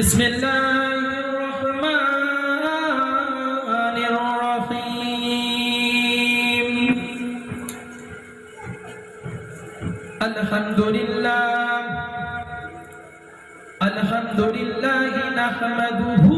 بسم الله الرحمن الرحيم. الحمد لله. الحمد لله نحمده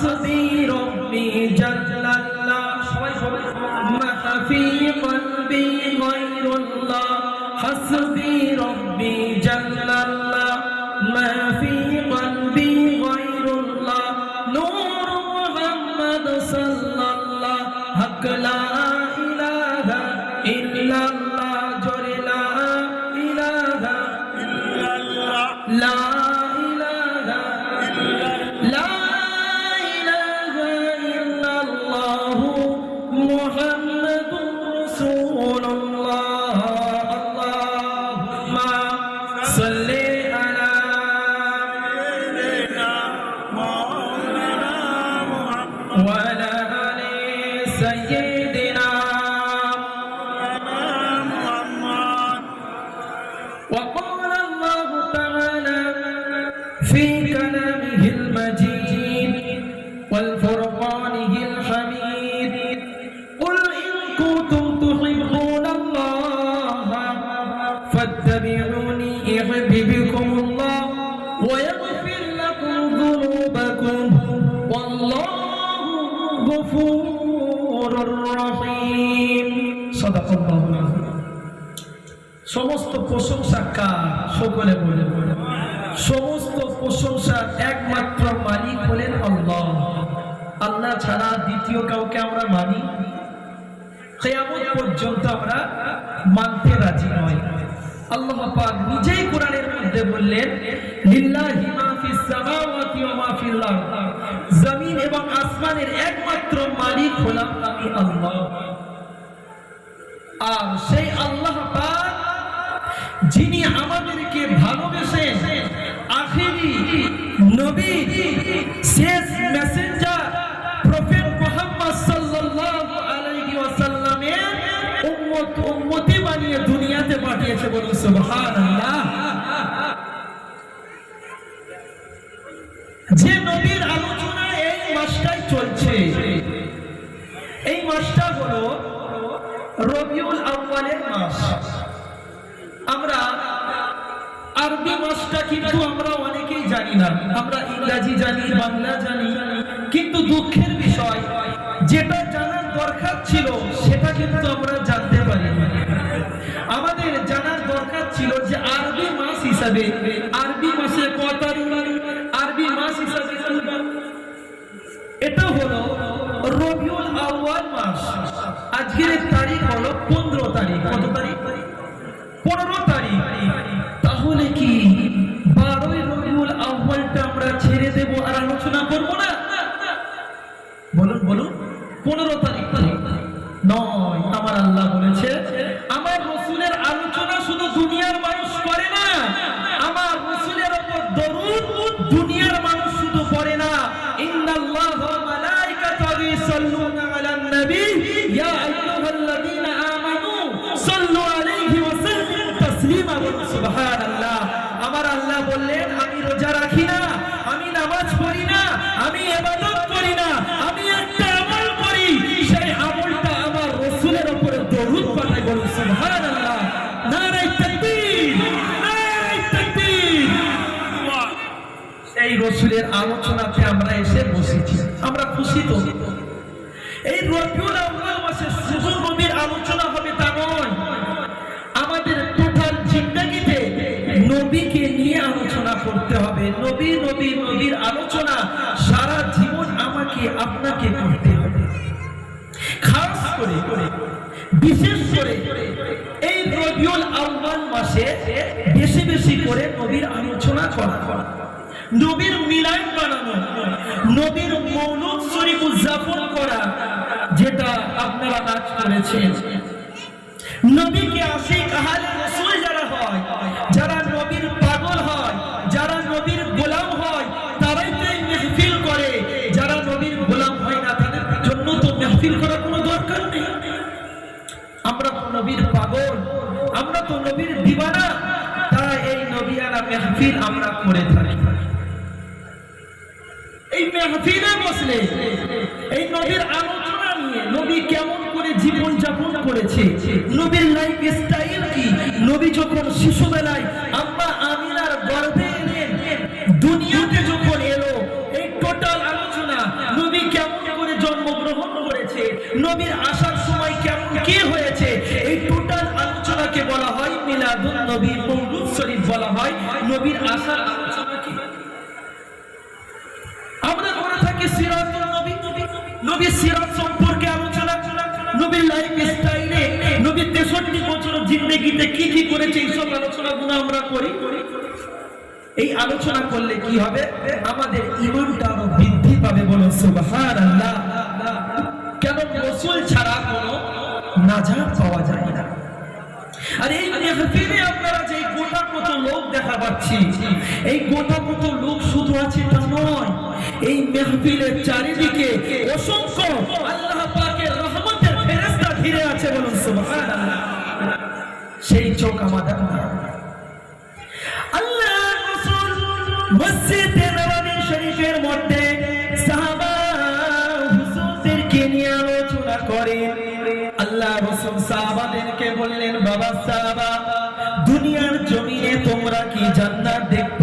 حسبي ربي جل সমস্ত প্রশংসার একমাত্র মালিক হলেন আল্লাহ। আল্লাহ ছাড়া দ্বিতীয় কাউকে আমরা মানি? কেয়ামত পর্যন্ত আমরা মানতে রাজি নয় আল্লাহ পাক নিজেই কোরআনের মধ্যে বললেন, লিল্লাহি মা ফিস সামাওয়াতি ওয়া মা ফিল আরদ। জমিন এবং আসমানের একমাত্র মালিক হলাম আমি আল্লাহ। আর সেই আল্লাহ পাক, যিনি আমাদেরকে ভালোবেসে আখেরি নবী, শেষ মেসেঞ্জার প্রফেট মুহাম্মদ সাল্লাল্লাহু আলাইহি ওয়াসাল্লামের উম্মত, উম্মতি বানিয়ে দুনিয়াতে পাঠিয়েছে বলুন সুবহানাল্লাহ। যে নবীর আলোচনা এই মাসটাই চলছে। এই মাসটা হলো রবিউল আউয়ালের মাস। আমরা আরবি মাসটা কিন্তু আমরা জানি না, আমরা ইংরাজি জানি, বাংলা জানি। কিন্তু দুঃখের বিষয়, যেটা জানার দরকার ছিল, সেটা কিন্তু আমরা জানতে পারি আমাদের জানার দরকার ছিল যে আরবি মাস হিসাবে, আরবি মাসে আরবি মাস হিসাবে এটা হলো রবিউল আউয়াল মাস। আজকের তারিখ হলো পনেরো তারিখ। কত তারিখ? আলোচনাতে আমরা এসে বসেছি। আমরা খুশি তো? এই আলোচনা হবে তা নয়। আমাদের টোটাল জিন্দগিতে নবীকে নিয়ে আলোচনা করতে হবে। নবী নবী, নবীর আলোচনা সারা জীবন আমাকে, আপনাকে করতে হবে। খাস করে, বিশেষ করে এই রবিউল আউয়াল মাসে বেশি বেশি করে নবীর আলোচনা করা। নবীর মিলান বানানো নবীর মৌলুদ শরীফ উদযাপন করা যেটা আপনারা নাচ করেছেন। নবীকে আশিক আহলে রাসূল যারা হয়, যারা নবীর পাগল হয়, যারা নবীর গোলাম হয়, তারাই তো মেহফিল করে। যারা নবীর গোলাম হয় না, তাদের জন্য তো মেহফিল করার কোনো দরকার নেই। আমরা তো নবীর পাগল, আমরা তো নবীর দিবানা, তাই এই নবিয়ানা মেহফিল আমরা করে থাকি। যখন শিশুবেলায় আম্মা আমিনার গর্ভে এলেন দুনিয়াতে যখন এলো, এই টোটাল আলোচনা নবী কেমন করে জন্মগ্রহণ করেছে, নবীর আসার সময় কেমন কি হয়েছে, এই টোটাল আলোচনাকে বলা হয় মিলাদুন নবী, মৌলুদ শরীফ বলা হয়। নবীর আসার আলোচনা কি? আমরা করে থাকি সিরাতুল নবী। নবী সিরাত তেষট্টি বছর জিন্দগিতে কি কি করেছে এইসব আলোচনাগুলো আমরা করি? এই আলোচনা করলে কি হবে? আমাদের ইমানটা আরও বৃদ্ধি পাবে বলো, সুবহানাল্লাহ। কেন রসুল ছাড়া কোনো নাজাত পাওয়া যায় না? আর এই মেহফিলে আপনারা যে গোটা কত লোক দেখা পাচ্ছি, এই গোটা কত লোক শুধু আছে তা নয়, এই মেহফিলের চারিদিকে অসংখ্য আল্লাহ আছে বলুন সেই চোখ আমাদের বললেন বাবা সাহাবা দুনিয়ার জমিনে তোমরা কি জান্নাত দেখতে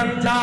ঠান্ডা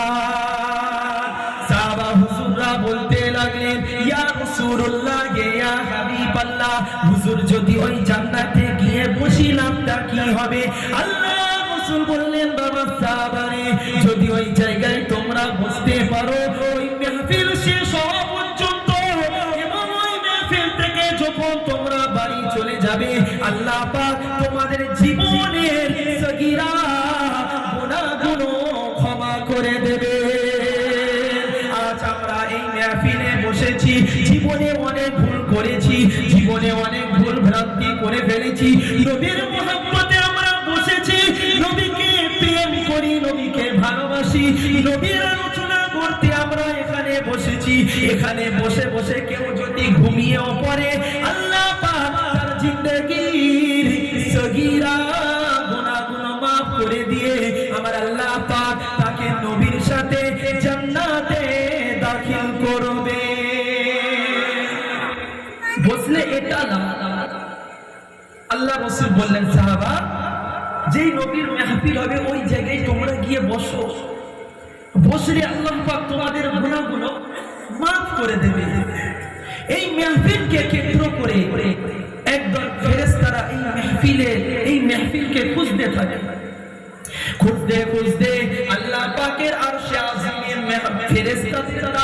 নবীকে ভালোবাসি। নবীর আলোচনা করতে আমরা এখানে বসেছি। এখানে বসে বসে কেউ যদি ঘুমিয়েও পড়ে, আল্লাহ জিন্দগির করে দিয়ে আমার আল্লাহ পাক তাকে নবীর সাথে জান্নাতে দাখিল করবে। বসলে এটা আল্লাহ রসুল বললেন, সাহাবা যেই নবীর মেহফিল হবে, ওই জায়গায় তোমরা গিয়ে বসো। বসলে আল্লাহ পাক তোমাদের গুণাগুলো মাফ করে দেবে। এই মেহফিলকে কেন্দ্র করে একদল ফেরেশতারা এই মেহফিলে, এই মেহফিলকে খুঁজতে থাকে। খুঁজতে খুঁজতে আল্লাহ পাকের আরশে আজিমের ফেরেশতা তারা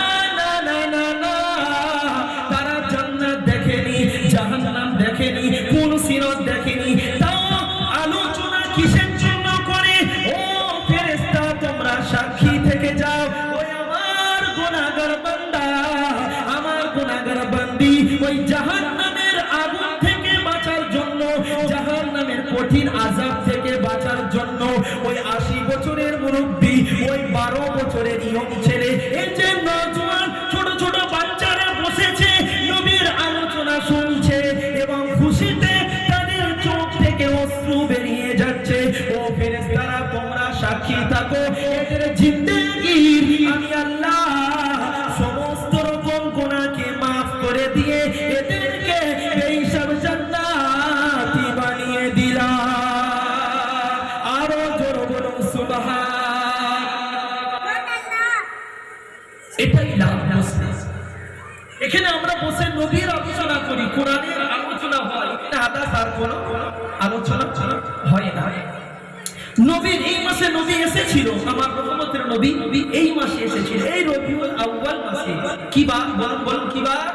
নবী এই মাসে এসেছিল। এই রবিউল আউয়াল মাসে। কি বার? বলুন বলুন, কি বার?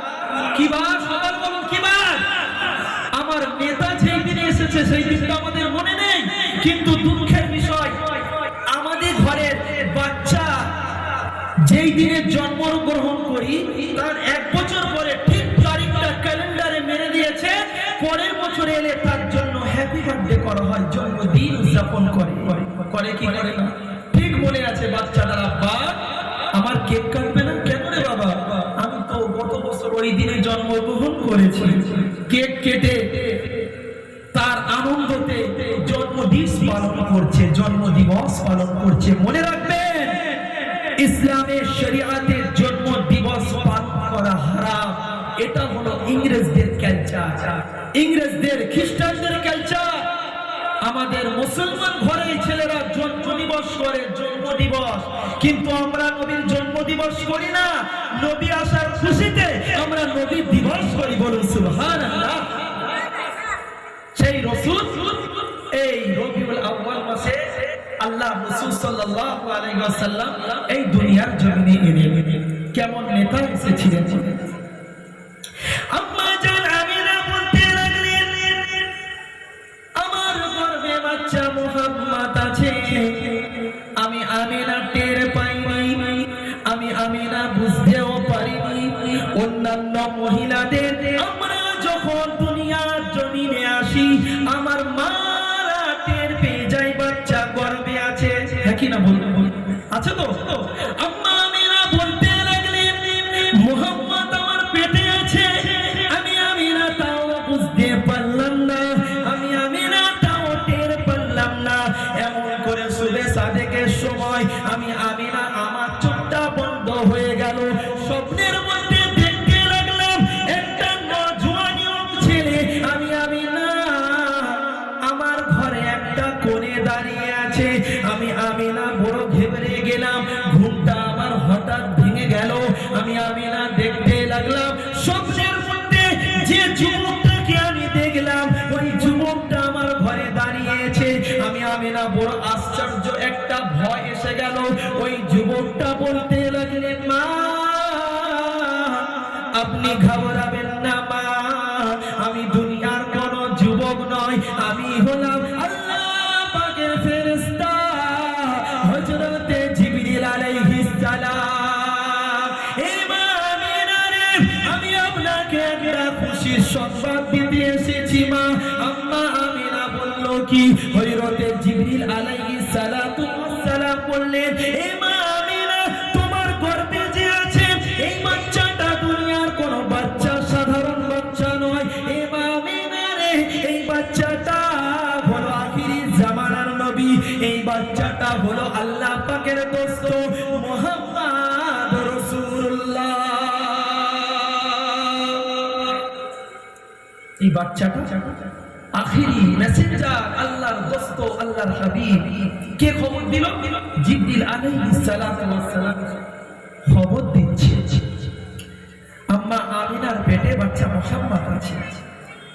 কি বার? সবার বলুন, কি বার? আমার নেতা যেই দিনে এসেছে, সেই দিনটা আমাদের মনে নেই। কিন্তু দুঃখের বিষয়, আমাদের ঘরের বাচ্চা যেই দিনে জন্মগ্রহণ করি, তার এক বছর পরে ঠিক তারিখটা ক্যালেন্ডারে মেরে দিয়েছে। পরের বছরে এলে তার জন্য হ্যাপি বার্থডে করা হয়, জন্মদিন উদযাপন করে। করে কি, করে না? বাচ্চাটার আব্বা, আমার কেক কাটবে না? কেন রে বাবা? আমি তো গত বছর ওই দিনে জন্মগ্রহণ করেছি। কেক কেটে তার আনন্দতে জন্মদিন পালন করছে, জন্মদিবস পালন করছে। মনে রাখবেন ইসলামের শরিয়াতের জন্ম দিবস পালন করা হারাম। এটা হলো ইংরেজদের কালচার ইংরেজদের, খ্রিস্টানদের কালচার আমাদের মুসলমান ঘরে ছেলেরা জন্ম দিবস করে, জন্ম দিবস। কিন্তু আমরা নবীর জন্ম দিবস করি না, নবী আসার খুশিতে আমরা নবী দিবস করি বলুন, সুবহানাল্লাহ। সেই রসুল, এই রবিউল আউয়াল মাসে আল্লাহ রসুল সাল্লাল্লাহু আলাইহি ওয়াসাল্লাম এই দুনিয়ার এলেন কেমন নেতা এসেছিলেন? বলতে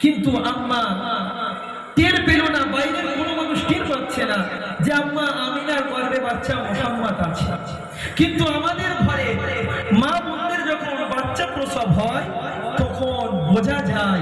কিন্তু আম্মা টের পেল না, বাইরের কোনো মানুষ টের পাচ্ছে না যে আম্মা আমিনার গর্ভে বাচ্চা মোহাম্মদ আছে। কিন্তু আমাদের ঘরে মা বোনদের যখন বাচ্চা প্রসব হয়, তখন বোঝা যায়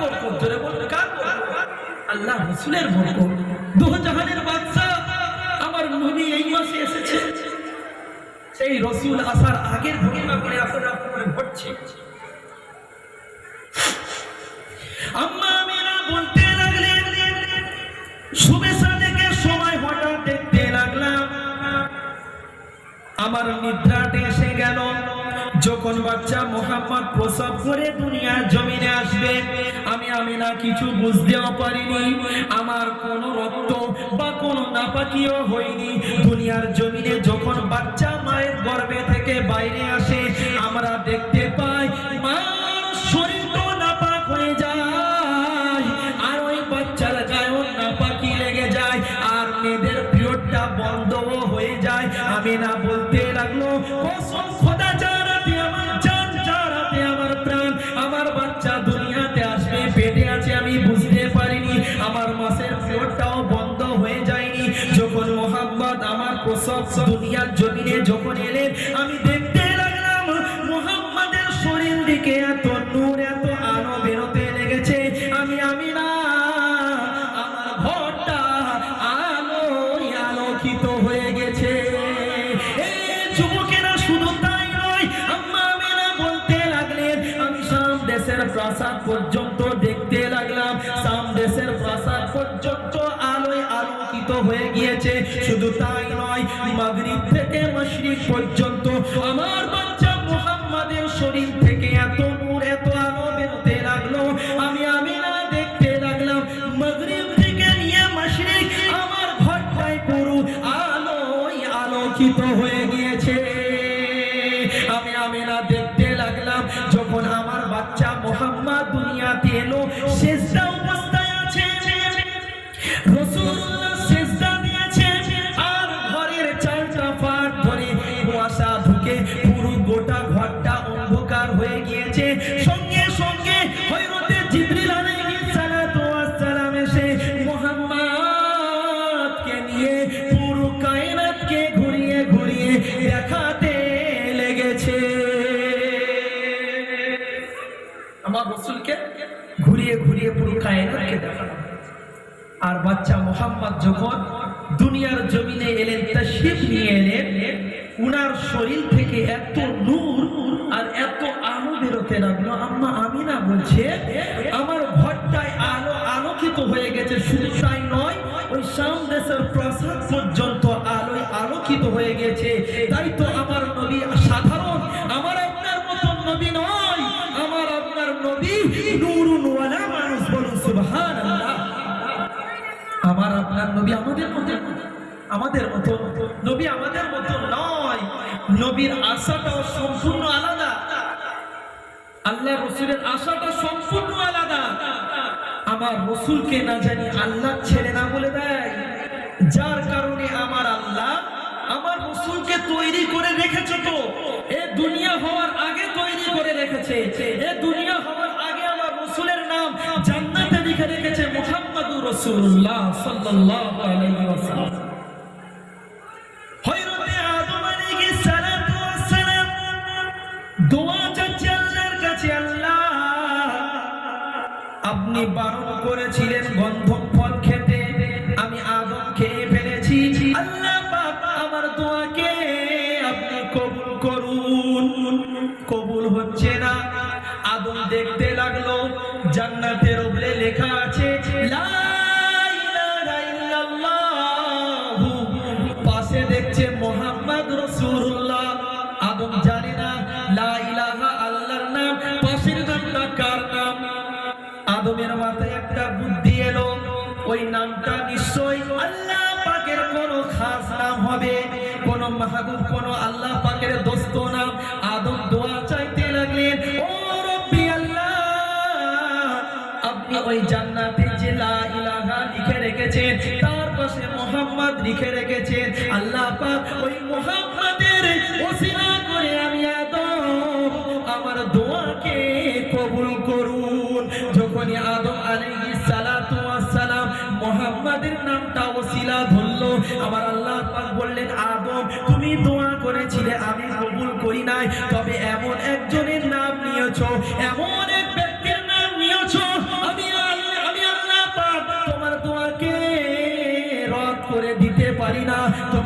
বরকত কার আল্লাহ রসুলের বরকত দু জাহানের বাদশা আমার নবী এই মাসে এসেছে। সেই রসুল আসার আগের ঘটনা করে এখন আপনার ঘটছে। সময় হঠাৎ দেখতে লাগলাম। আমার গেল যখন বাচ্চা মোহাম্মদ প্রসব করে দুনিয়ার জমিনে আসবে, আমি আমি না কিছু বুঝতেও পারিনি। আমার কোন রক্ত বা কোনো নাপাকিও হয়নি। দুনিয়ার জমিনে যখন বাচ্চা মায়ের গর্বে থেকে বাইরে আসে পর্যন্ত আমার বাচ্চা মুহাম্মাদের শরীর থেকে এত নূর, এত আলো বেরোতে লাগল। আমি আমি না দেখতে লাগলাম, মাগরিব থেকে নিয়ে মশরিক আমার ঘরটায় পুরো আলোয় আলোকিত হয়ে গিয়েছে। আমি আমি না দেখতে লাগলাম, যখন আমার বাচ্চা মোহাম্মদ দুনিয়াতে এলো শেষটা অবস্থায় আছে। রসুল্লাহ শরীর থেকে এত নূর আর এত আলো বেরোতে লাগল আম্মা আমিনা বলছে, আমার ঘরটায় আলো আলোকিত হয়ে গেছে, শুধু তাই নয়, ওই শাম প্রাসাদ পর্যন্ত আলোয় আলোকিত হয়ে গেছে। তাই তো আমার নবী সাধারণ, আমার আপনার মতন নবী নয়। আমার আপনার নবী নূর সুবহানাল্লাহ। আমার আপনার নবী আমাদের মতো আমাদের মতো নবী আমাদের মতো নয়। নবীর আশাটাও সম্পূর্ণ আলাদা। আল্লাহ রসুলের আশাটা সম্পূর্ণ আলাদা। আমার রসুলকে না জানি আল্লাহ ছেড়ে না বলে দেয়। যার কারণে আমার আল্লাহ আমার রসুলকে তৈরি করে রেখেছে তো। এ দুনিয়া হওয়ার আগে তৈরি করে রেখেছে। এ দুনিয়া হওয়ার আগে আমার রসুলের নাম জান্নাতে লিখে রেখেছে মুহাম্মাদুর রসুল্লাহ সাল্লাল্লাহু আলাইহি ওয়াসাল্লাম। আপনি বারণ করেছিলেন গন্ধম ওই নামটা নিশ্চয়ই আল্লাহ পাকের কোন খাস নাম হবে। কোন মাহবুব, কোন আল্লাহ পাকের দোস্ত নাম। আদম দোয়া চাইতে লাগলেন আল্লাহ! আপনি ওই জান্নাতে যে লা লিখে রেখেছেন, তার পাশে মোহাম্মদ লিখে রেখেছেন। আল্লাহ পাক ওই মোহাম্মদের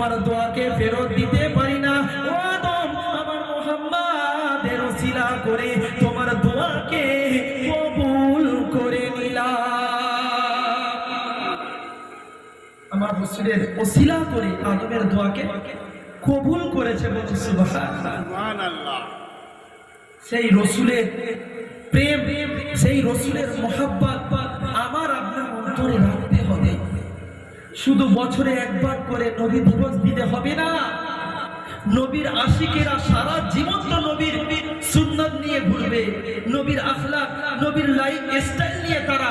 তোমার দোয়াকে ফেরত দিতে পারি না। ও আদম আমার মোহাম্মদের ওসিলা করে তোমার দোয়াকে কবুল করে নিলাম। আমার ওসিলা করে আদমের দোয়াকে কবুল করেছে বলছে সুবহানাল্লাহ। সেই রসুলের প্রেম সেই রসুলের মহাব্বত শুধু বছরে একবার করে নবী দিবস দিতে হবে না। নবীর আশিকেরা সারা জীবন তো নবীর সুন্নত নিয়ে ঘুরবে, নবীর আখলা নবীর লাইফ স্টাইল নিয়ে তারা